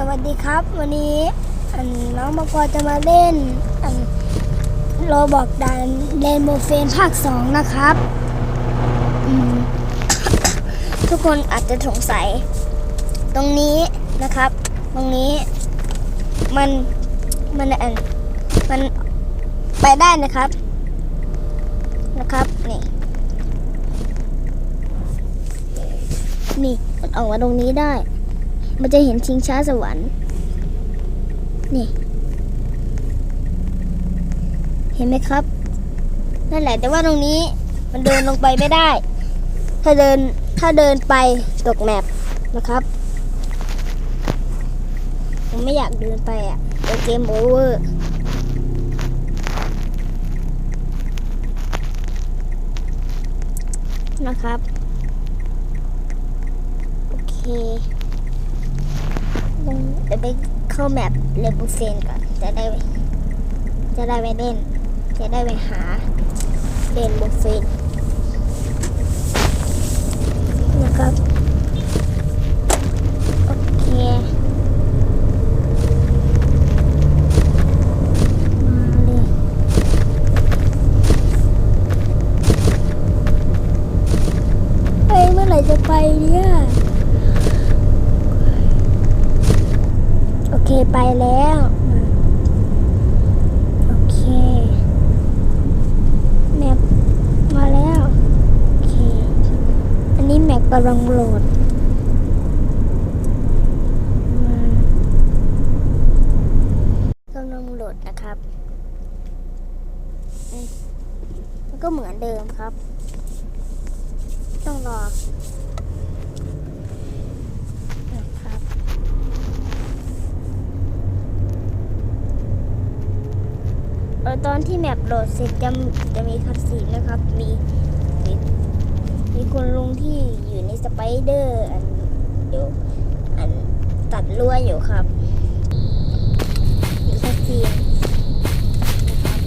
สวัสดีครับ วันนี้อันน้องมากอจะมาเล่นอันโรบอกดันเรนโบเฟนภาค2นะครับ ทุกคนอาจจะสงสัย ตรงนี้นะครับ ตรงนี้ มันมันอันมันไปได้นะครับนะครับนี่นี่มันออกมาตรงนี้ได้ มันจะเห็นชิงช้าสวรรค์ นี่ เห็นไหมครับ นั่นแหละ แต่ว่าตรงนี้มันเดินลงไปไม่ได้ ถ้าเดินถ้าเดินไปตกแมปนะครับ ผมไม่อยากเดินไปอะเดี๋ยวเกมโอเวอร์นะครับ โอเค เดี๋ยวไปเข้าแมปเลบูเฟนก่อนจะได้ จะได้ไปเล่น จะได้ไปหาเล่นบูเฟนนะครับ โอเค มาเลย เฮ้ยเมื่อไหร่จะไปเนี่ย โอเคไปแล้วมาโอเค แมปมาแล้ว โอเค อันนี้แมปกำลังโหลดมากำลังโหลดนะครับ มันก็เหมือนเดิมครับ ต้องรอนะครับตอนที่แมปโหลดเสร็จจะจะมีคัดซีนะครับ มี มีคุณลุงที่อยู่ในสไปเดอร์อันอยู่อันตัดรั้วอยู่ครับมีคัดซีนนะครับ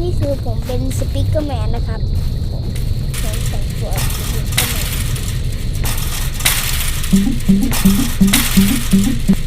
นี่คือผมเป็นสปิเกอร์แมนนะครับ ผมผมแต่งตัวสปิเกอร์แมน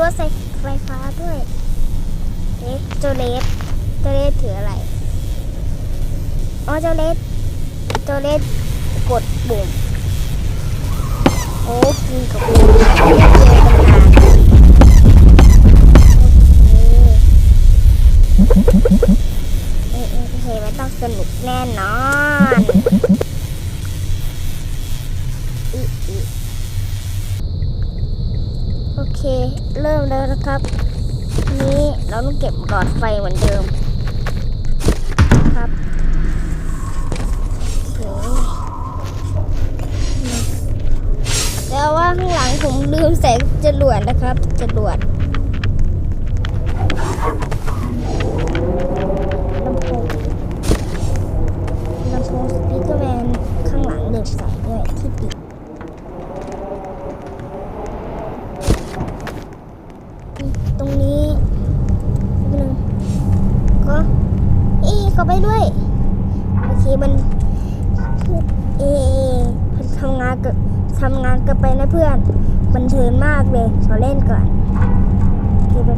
รั้วไฟไฟฟ้าด้วยเอ๊ะเจ้าเลสเจ้าเลสถืออะไร อ๋อเจ้าเลสเจ้าเลสกดปุ่มโอ้กินกับปุ่มนะเจอกันนานโอเคเออเออโอเคมันต้องสนุกแน่นอน เค เริ่มแล้วนะครับ นี้เราต้องเก็บหลอดไฟเหมือนเดิม ครับแล้วว่าข้างหลังผมลืมใส่จรวดนะครับจรวดลำโพงลำโพงสปีกเกอร์แมนข้างหลังลืมใส่ด้วยที่ปิดตรงนี้นิดนึงก็อีเข้าไปด้วย โอมันเอทำงานกับทำงานกันไปนะเพื่อน บันเทิงมากเลยขอเล่นก่อนโอเคไป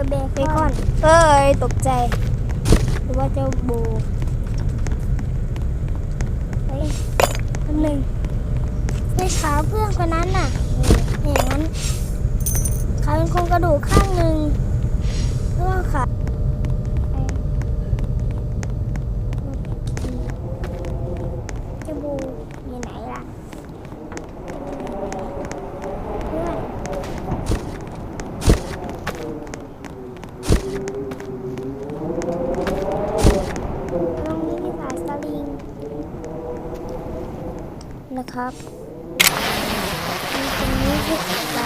อเบคอน เอ้ย ตกใจหรือว่าเจ้าโบเฮ้ยคนหนึ่งไปขาเพื่อนคนนั้นน่ะอย่างนั้นขาเป็นคนกระดูกข้างหนึ่งเพื่อขา ครับตรงนี้คือ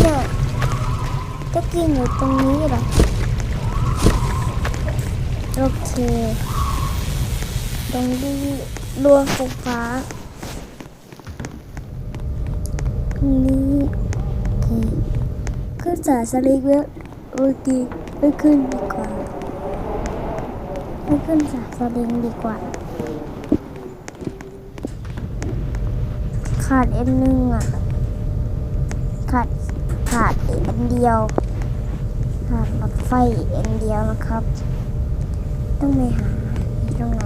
เนี่ยก็กินอยู่ตรงนี้หรอ โอเค ตรงนี้รวมไฟฟ้าตรงนี้โอขึ้นสายสลิงเว็บโอเคไม่ขึ้นดีกว่าไม่ขึ้นสายสลิงดีกว่า ขาดเอ็นหนึ่งอะ ขาด อันเดียวหาปลั๊กไฟอันเดียวนะครับ ต้องไปหาตรงไหน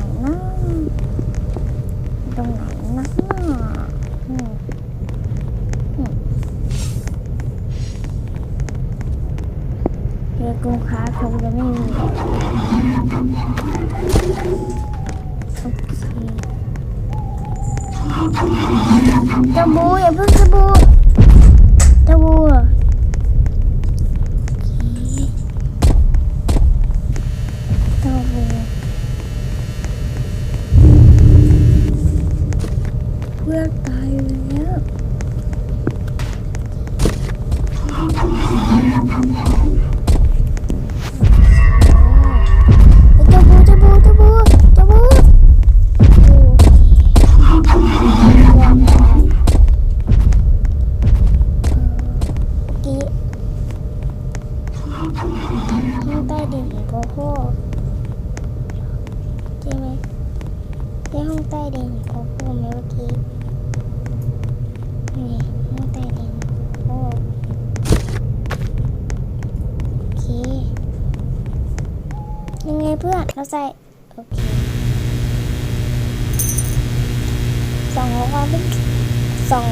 ส่ง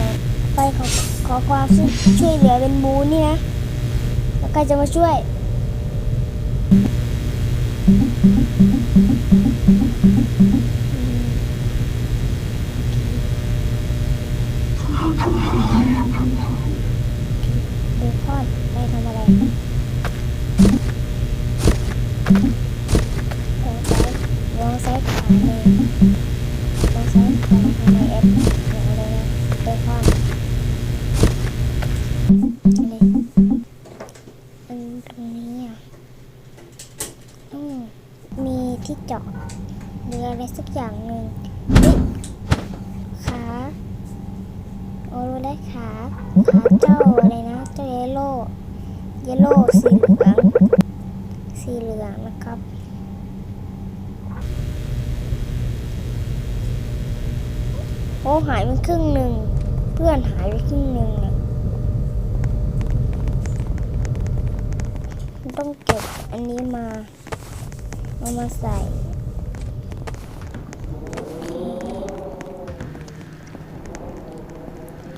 ไปขอขอความช่วยเหลือเป็นบูนี่นะแล้วใครจะมาช่วย มีที่เจาะหรืออะไรสักอย่างหนึ่งขาโอ้รู้ได้ขาขาเจ้าอะไรนะ เจ้าเยลโล่เยลโล่สีเหลืองสีเหลืองนะครับโอ้หายไปครึ่งหนึ่งเพื่อนหายไปครึ่งหนึ่งเลยต้องเก็บอันนี้มา เอามาใส่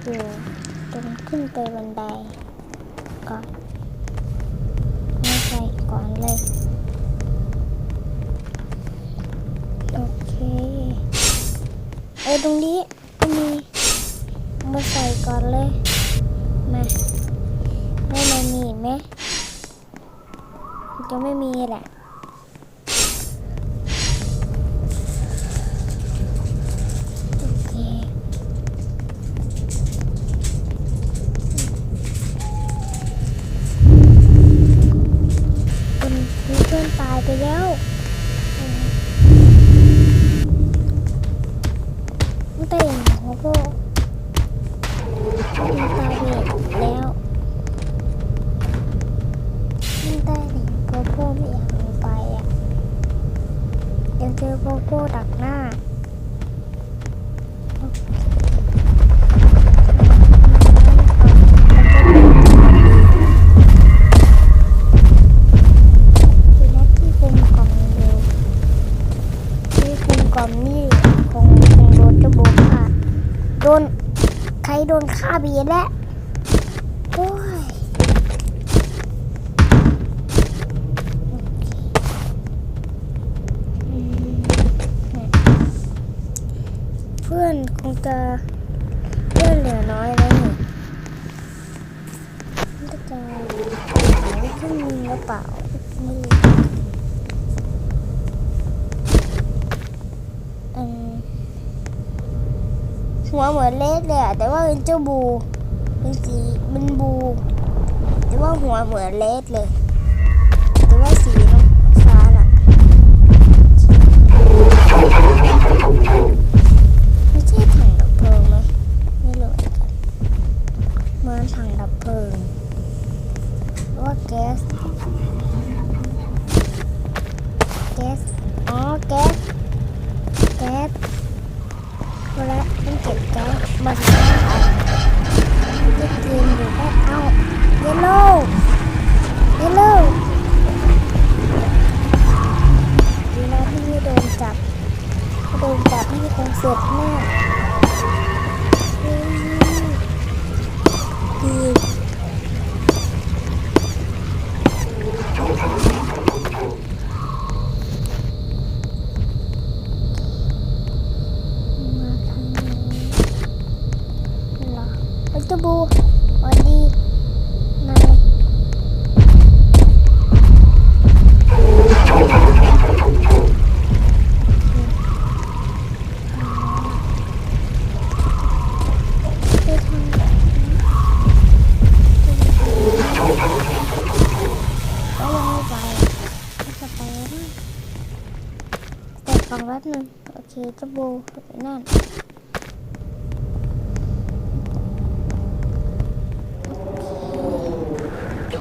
อยู่ตรงขึ้นไปบันไดก่อนมาใส่ก่อนเลย จะเพื่อนเหลือน้อยแล้วหนี่มันก็จะหายไปครึ่งนึงหรือเปล่าไม่รู้อืมหัวเหมือนเลสเลยอะแต่ว่าเป็นเจ้าบูเป็นสีเป็นบู แต่ว่าหัวเหมือนเลสเลย แต่ว่าสีน้ำฟ้าน่ะ เ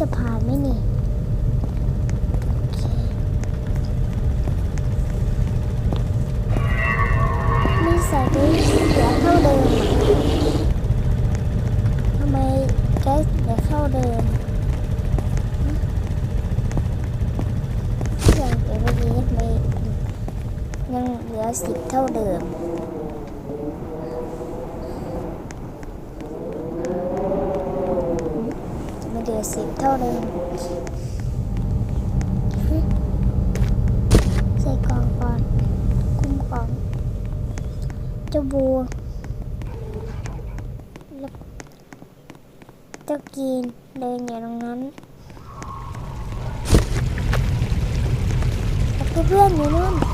จะผ่านไหมนี่ จะาบูแล้วจะกินเดินอยู่ตรงนั้นเพื่อนอยู่นู่น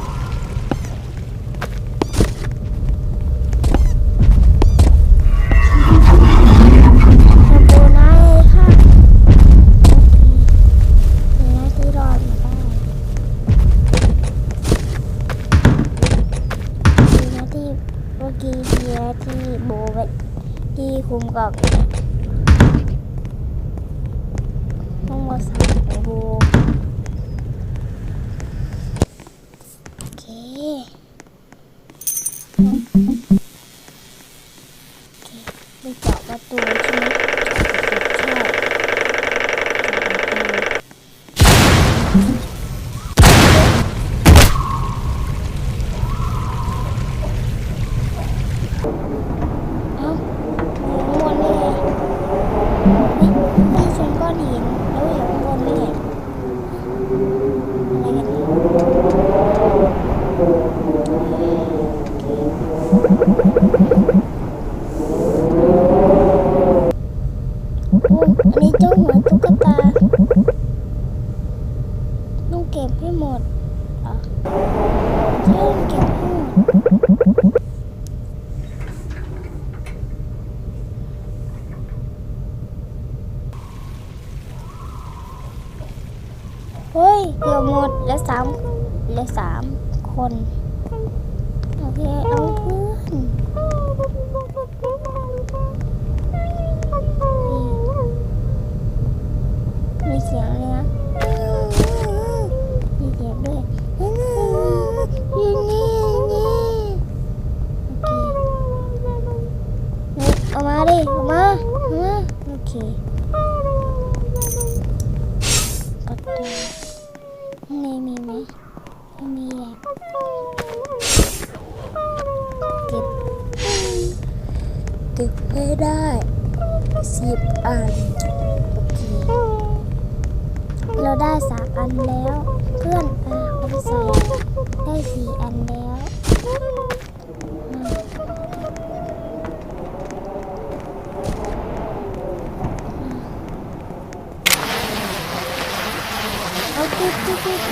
Oh. ほほほほ。